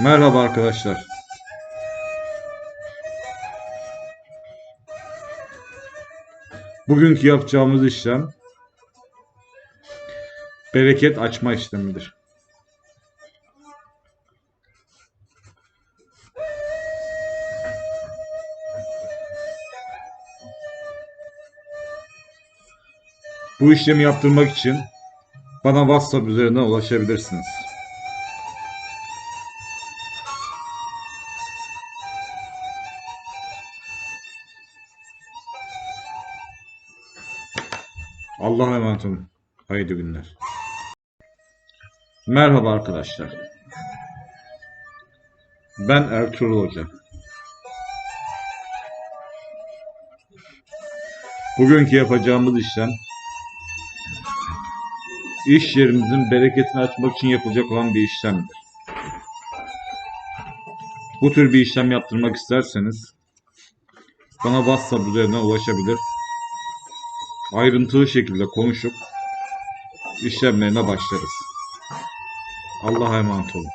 Merhaba arkadaşlar. Bugünkü yapacağımız işlem bereket açma işlemidir. Bu işlemi yaptırmak için bana WhatsApp üzerinden ulaşabilirsiniz. Allah'a emanet olun. Hayırlı günler. Merhaba arkadaşlar. Ben Ertuğrul Hoca. Bugünkü yapacağımız işlem iş yerimizin bereketini açmak için yapılacak olan bir işlemdir. Bu tür bir işlem yaptırmak isterseniz bana WhatsApp üzerinden ulaşabilir ayrıntılı şekilde konuşup işlemlerine başlarız. Allah'a emanet olun.